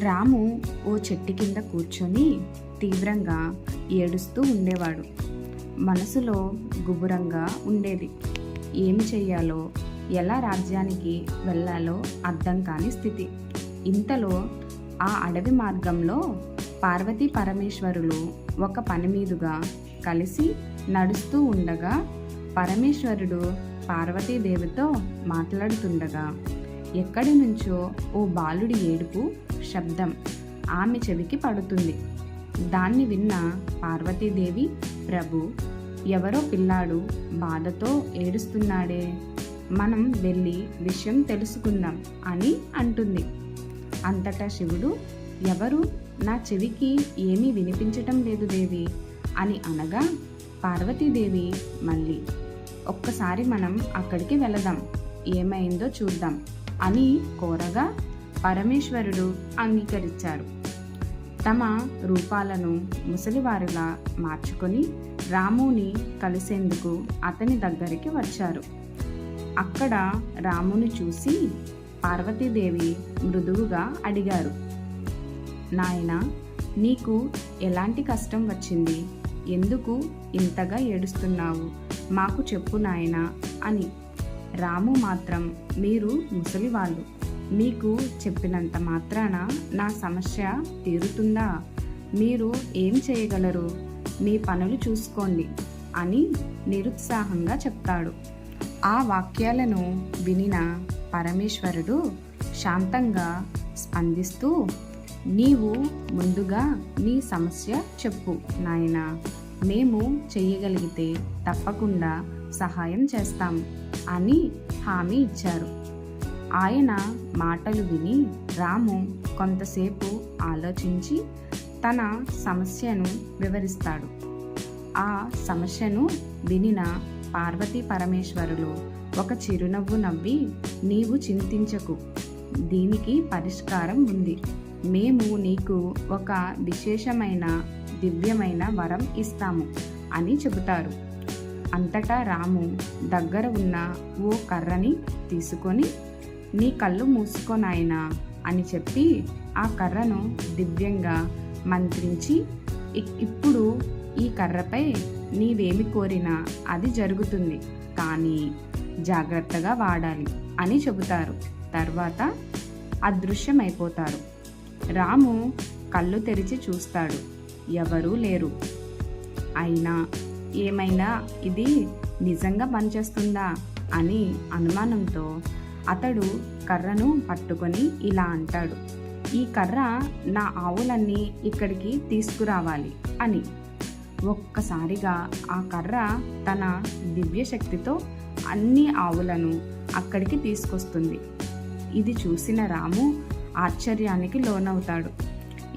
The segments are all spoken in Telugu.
రాము ఓ చెట్టు కింద కూర్చొని తీవ్రంగా ఏడుస్తూ ఉండేవాడు. మనసులో గుబురంగా ఉండేది. ఏమి చెయ్యాలో ఎలా రాజ్యానికి వెళ్ళాలో అర్థం కాని స్థితి. ఇంతలో ఆ అడవి మార్గంలో పార్వతీ పరమేశ్వరులు ఒక పని మీదుగా కలిసి నడుస్తూ ఉండగా పరమేశ్వరుడు పార్వతీదేవితో మాట్లాడుతుండగా ఎక్కడి నుంచో ఓ బాలుడి ఏడుపు శబ్దం ఆమె చెవికి పడుతుంది. దాన్ని విన్న పార్వతీదేవి ప్రభు ఎవరో పిల్లాడు బాధతో ఏడుస్తున్నాడే. మనం వెళ్ళి విషయం తెలుసుకుందాం అని అంటుంది. అంతటా శివుడు ఎవరు? నా చెవికి ఏమీ వినిపించటం లేదు దేవి అని అనగా పార్వతీదేవి మళ్ళీ ఒక్కసారి మనం అక్కడికి వెళదాం ఏమైందో చూద్దాం అని కోరగా పరమేశ్వరుడు అంగీకరించారు. తమ రూపాలను ముసలివారిలా మార్చుకొని రాముని కలిసేందుకు అతని దగ్గరికి వచ్చారు. అక్కడ రాముని చూసి పార్వతీదేవి మృదువుగా అడిగారు. నాయన నీకు ఎలాంటి కష్టం వచ్చింది? ఎందుకు ఇంతగా ఏడుస్తున్నావు? మాకు చెప్పు నాయన అని. రాము మాత్రం మీరు ముసలివాళ్ళు. మీకు చెప్పినంత మాత్రాన నా సమస్య తీరుతుందా? మీరు ఏం చేయగలరు? మీ పనులు చూసుకోండి అని నిరుత్సాహంగా చెప్తాడు. ఆ వాక్యాలను వినిన పరమేశ్వరుడు శాంతంగా స్పందిస్తూ నీవు ముందుగా నీ సమస్య చెప్పు నాయనా. మేము చెయ్యగలిగితే తప్పకుండా సహాయం చేస్తాం అని హామీ ఇచ్చారు. ఆయన మాటలు విని రాము కొంతసేపు ఆలోచించి తన సమస్యను వివరిస్తాడు. ఆ సమస్యను వినిన పార్వతీ పరమేశ్వరులు ఒక చిరునవ్వు నవ్వి నీవు చింతించకు. దీనికి పరిష్కారం ఉంది. మేము నీకు ఒక విశేషమైన దివ్యమైన వరం ఇస్తాము అని చెబుతారు. అంతటా రాము దగ్గర ఉన్న ఓ కర్రని తీసుకొని నీ కళ్ళు మూసుకోనాయనా అని చెప్పి ఆ కర్రను దివ్యంగా మంత్రించి ఇప్పుడు ఈ కర్రపై నీవేమి కోరినా అది జరుగుతుంది కానీ జాగ్రత్తగా వాడాలి అని చెబుతారు. తర్వాత అదృశ్యమైపోతారు. రాము కళ్ళు తెరిచి చూస్తాడు. ఎవరూ లేరు. అయినా ఏమైనా ఇది నిజంగా పనిచేస్తుందా అని అనుమానంతో అతడు కర్రను పట్టుకొని ఇలా అంటాడు ఈ కర్ర నా ఆవులన్నీ ఇక్కడికి తీసుకురావాలి అని. ఒక్కసారిగా ఆ కర్ర తన దివ్య శక్తితో అన్ని ఆవులను అక్కడికి తీసుకొస్తుంది. ఇది చూసిన రాము ఆశ్చర్యానికి లోనవుతాడు.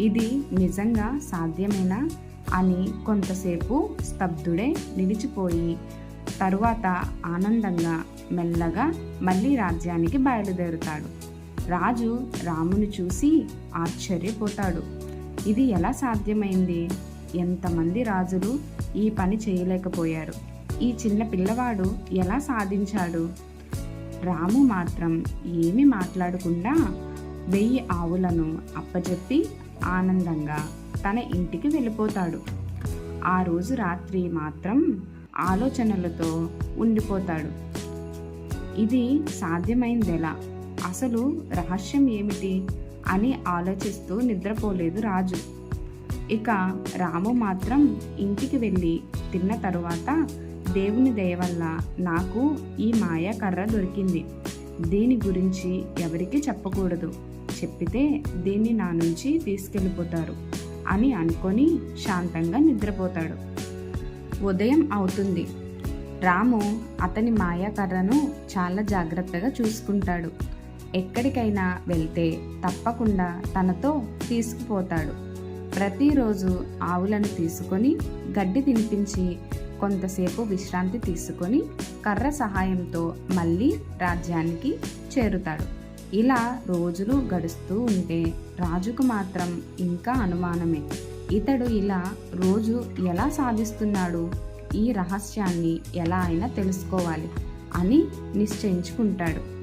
ఇది నిజంగా సాధ్యమేనా? అని కొంతసేపు స్తబ్దుడే నిలిచిపోయి తరువాత ఆనందంగా మెల్లగా మళ్ళీ రాజ్యానికి బయలుదేరుతాడు. రాజు రాముని చూసి ఆశ్చర్యపోతాడు. ఇది ఎలా సాధ్యమైంది? ఎంతమంది రాజులు ఈ పని చేయలేకపోయారు? ఈ చిన్న పిల్లవాడు ఎలా సాధించాడు? రాము మాత్రం ఏమి మాట్లాడకుండా వెయ్యి ఆవులను అప్పచెప్పి ఆనందంగా తన ఇంటికి వెళ్ళిపోతాడు. ఆ రోజు రాత్రి మాత్రం ఆలోచనలతో ఉండిపోతాడు. ఇది సాధ్యమైందెలా? అసలు రహస్యం ఏమిటి? అని ఆలోచిస్తూ నిద్రపోలేదు రాజు. ఇక రాము మాత్రం ఇంటికి వెళ్ళి తిన్న తరువాత దేవుని దయ వల్ల నాకు ఈ మాయా కర్ర దొరికింది. దీని గురించి ఎవరికీ చెప్పకూడదు. చెప్పితే దీన్ని నా నుంచి తీసుకెళ్ళిపోతారు అని అనుకొని శాంతంగా నిద్రపోతాడు. ఉదయం అవుతుంది. రాము అతని మాయా కర్రను చాలా జాగ్రత్తగా చూసుకుంటాడు. ఎక్కడికైనా వెళ్తే తప్పకుండా తనతో తీసుకుపోతాడు. ప్రతిరోజు ఆవులను తీసుకొని గడ్డి తినిపించి కొంతసేపు విశ్రాంతి తీసుకొని కర్ర సహాయంతో మళ్ళీ రాజ్యానికి చేరుతాడు. ఇలా రోజులు గడుస్తూ ఉంటే రాజుకు మాత్రం ఇంకా అనుమానమే. ఇతడు ఇలా రోజు ఎలా సాధిస్తున్నాడు? ఈ రహస్యాన్ని ఎలా అయినా తెలుసుకోవాలి అని నిశ్చయించుకుంటాడు.